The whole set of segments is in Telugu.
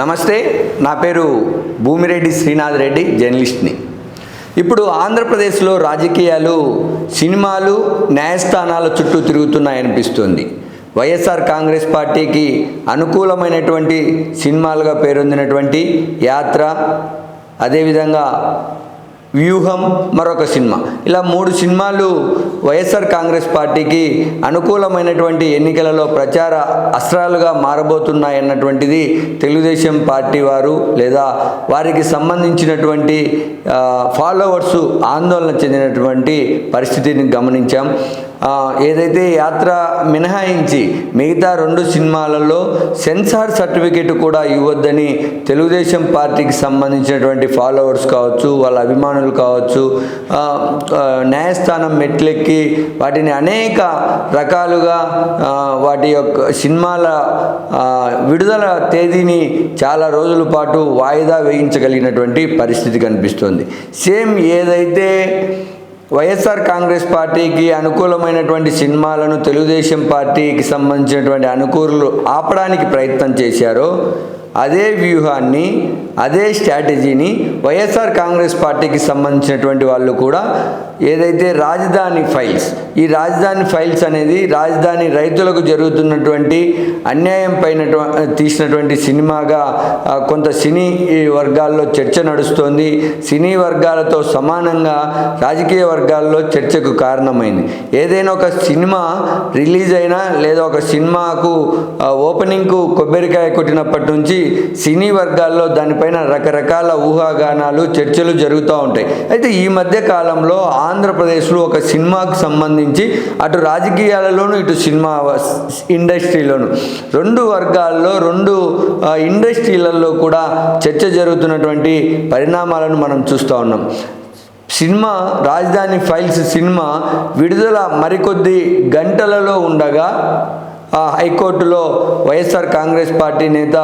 నమస్తే నా పేరు భూమిరెడ్డి శ్రీనాథ్ రెడ్డి జర్నలిస్ట్ని. ఇప్పుడు ఆంధ్రప్రదేశ్లో రాజకీయాలు సినిమాలు న్యాయస్థానాల చుట్టూ తిరుగుతున్నాయనిపిస్తుంది వైఎస్ఆర్ కాంగ్రెస్ పార్టీకి అనుకూలమైనటువంటి సినిమాలుగా పేరొందినటువంటి యాత్ర అదేవిధంగా వ్యూహం మరొక సినిమా. ఇలా మూడు సినిమాలు వైఎస్ఆర్ కాంగ్రెస్ పార్టీకి అనుకూలమైనటువంటి ఎన్నికలలో ప్రచార అస్త్రాలుగా మారబోతున్నాయన్నటువంటిది తెలుగుదేశం పార్టీ వారు లేదా వారికి సంబంధించినటువంటి ఫాలోవర్సు ఆందోళన చెందినటువంటి పరిస్థితిని గమనించాం. ఏదైతే యాత్ర మినహాయించి మిగతా రెండు సినిమాలలో సెన్సార్ సర్టిఫికేట్ కూడా ఇవ్వద్దని తెలుగుదేశం పార్టీకి సంబంధించినటువంటి ఫాలోవర్స్ కావచ్చు వాళ్ళ అభిమానులు కావచ్చు న్యాయస్థానం మెట్లెక్కి వాటిని అనేక రకాలుగా వాటి యొక్క సినిమాల విడుదల తేదీని చాలా రోజుల పాటు వాయిదా వేయించగలిగినటువంటి పరిస్థితి కనిపిస్తుంది. సేమ్ ఏదైతే వైఎస్ఆర్ కాంగ్రెస్ పార్టీకి అనుకూలమైనటువంటి సినిమాలను తెలుగుదేశం పార్టీకి సంబంధించినటువంటి అనుకూలు ఆపడానికి ప్రయత్నం చేశారు. అదే వ్యూహాన్ని అదే స్ట్రాటజీని వైఎస్ఆర్ కాంగ్రెస్ పార్టీకి సంబంధించినటువంటి వాళ్ళు కూడా ఏదైతే రాజధాని ఫైల్స్ ఈ రాజధాని ఫైల్స్ అనేది రాజధాని రైతులకు జరుగుతున్నటువంటి అన్యాయం పైన తీసినటువంటి సినిమాగా కొంత సినీ వర్గాల్లో చర్చ నడుస్తోంది. సినీ వర్గాలతో సమానంగా రాజకీయ వర్గాల్లో చర్చకు కారణమైంది. ఏదైనా ఒక సినిమా రిలీజ్ అయినా లేదా ఒక సినిమాకు ఓపెనింగ్కు కొబ్బరికాయ కొట్టినప్పటి నుంచి సినీ వర్గాల్లో దానిపైన రకరకాల ఊహాగానాలు చర్చలు జరుగుతూ ఉంటాయి. అయితే ఈ మధ్య కాలంలో ఆంధ్రప్రదేశ్లో ఒక సినిమాకు సంబంధించి అటు రాజకీయాలలోనూ ఇటు సినిమా ఇండస్ట్రీలోను రెండు వర్గాల్లో రెండు ఇండస్ట్రీలలో కూడా చర్చ జరుగుతున్నటువంటి పరిణామాలను మనం చూస్తూ ఉన్నాం. సినిమా రాజధాని ఫైల్స్ సినిమా విడుదల మరికొద్ది గంటలలో ఉండగా హైకోర్టులో వైఎస్ఆర్ కాంగ్రెస్ పార్టీ నేత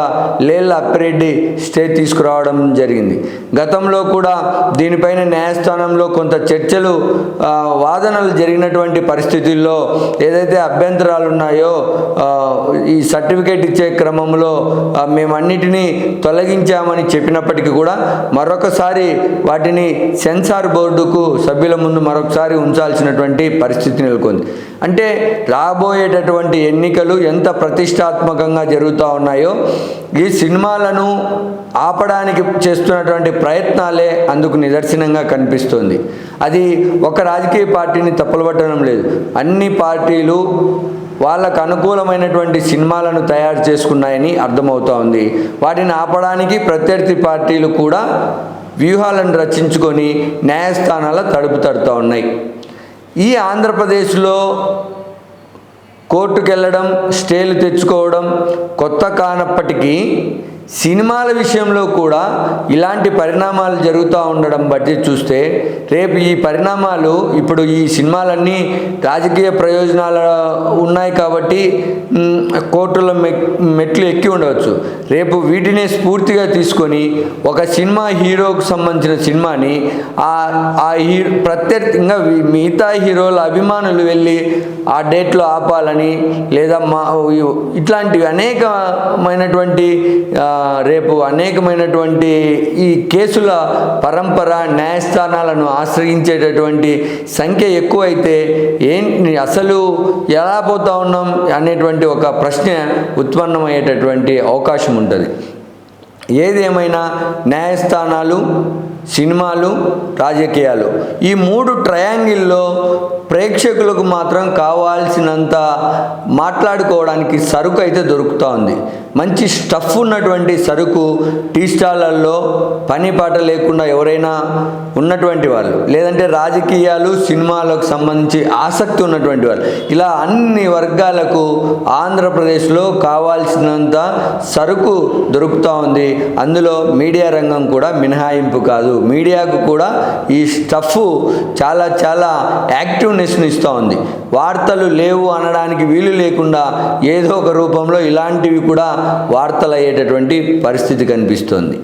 లేళ్ళ అప్పిరెడ్డి స్టే తీసుకురావడం జరిగింది. గతంలో కూడా దీనిపైన న్యాయస్థానంలో కొంత చర్చలు వాదనలు జరిగినటువంటి పరిస్థితుల్లో ఏదైతే అభ్యంతరాలు ఉన్నాయో ఈ సర్టిఫికేట్ ఇచ్చే క్రమంలో మేమన్నిటినీ తొలగించామని చెప్పినప్పటికీ కూడా మరొకసారి వాటిని సెన్సార్ బోర్డుకు సభ్యుల ముందు మరొకసారి ఉంచాల్సినటువంటి పరిస్థితి నెలకొంది. అంటే రాబోయేటటువంటి ఎన్నిక ఎన్నికలు ఎంత ప్రతిష్టాత్మకంగా జరుగుతూ ఉన్నాయో ఈ సినిమాలను ఆపడానికి చేస్తున్నటువంటి ప్రయత్నాలే అందుకు నిదర్శనంగా కనిపిస్తుంది. అది ఒక రాజకీయ పార్టీని తప్పులబట్టడం లేదు. అన్ని పార్టీలు వాళ్ళకు అనుకూలమైనటువంటి సినిమాలను తయారు చేసుకున్నాయని అర్థమవుతా ఉంది. వాటిని ఆపడానికి ప్రత్యర్థి పార్టీలు కూడా వ్యూహాలను రచించుకొని న్యాయస్థానాల తడుపు తడుతూ ఉన్నాయి. ఈ ఆంధ్రప్రదేశ్లో కోర్టుకెళ్ళడం స్టేలు తెచ్చుకోవడం కొత్త కానప్పటికీ సినిమాల విషయంలో కూడా ఇలాంటి పరిణామాలు జరుగుతూ ఉండడం బట్టి చూస్తే రేపు ఈ పరిణామాలు ఇప్పుడు ఈ సినిమాలన్నీ రాజకీయ ప్రయోజనాలు ఉన్నాయి కాబట్టి కోర్టుల మెట్లు ఎక్కి ఉండవచ్చు. రేపు వీటినే స్ఫూర్తిగా తీసుకొని ఒక సినిమా హీరోకు సంబంధించిన సినిమాని ఆ ఆ హీరో ప్రత్యర్థంగా మిగతా హీరోల అభిమానులు వెళ్ళి ఆ డేట్లో ఆపాలని లేదా మా ఇట్లాంటివి అనేకమైనటువంటి రేపు అనేకమైనటువంటి ఈ కేసుల పరంపర న్యాయస్థానాలను ఆశ్రయించేటటువంటి సంఖ్య ఎక్కువైతే ఏంటి అసలు ఎలా పోతా ఉన్నాం అనేటువంటి ఒక ప్రశ్న ఉత్పన్నమయ్యేటటువంటి అవకాశం ఉంటుంది. ఏదేమైనా న్యాయస్థానాలు సినిమాలు రాజకీయాలు. ఈ మూడు ట్రయాంగిల్లో ప్రేక్షకులకు మాత్రం కావాల్సినంత మాట్లాడుకోవడానికి సరుకు అయితే దొరుకుతూ ఉంది. మంచి స్టఫ్ ఉన్నటువంటి సరుకు టీ స్టాళ్ళల్లో పని పాట లేకుండా ఎవరైనా ఉన్నటువంటి వాళ్ళు లేదంటే రాజకీయాలు సినిమాలకు సంబంధించి ఆసక్తి ఉన్నటువంటి వాళ్ళు. ఇలా అన్ని వర్గాలకు ఆంధ్రప్రదేశ్లో కావాల్సినంత సరుకు దొరుకుతూ ఉంది. అందులో మీడియా రంగం కూడా మినహాయింపు కాదు. మీడియాకు కూడా ఈ స్టఫ్ చాలా చాలా యాక్టివ్నెస్ని ఇస్తూ ఉంది. వార్తలు లేవు అనడానికి వీలు లేకుండా ఏదో ఒక రూపంలో ఇలాంటివి కూడా వార్తలు అయ్యేటటువంటి పరిస్థితి కనిపిస్తుంది.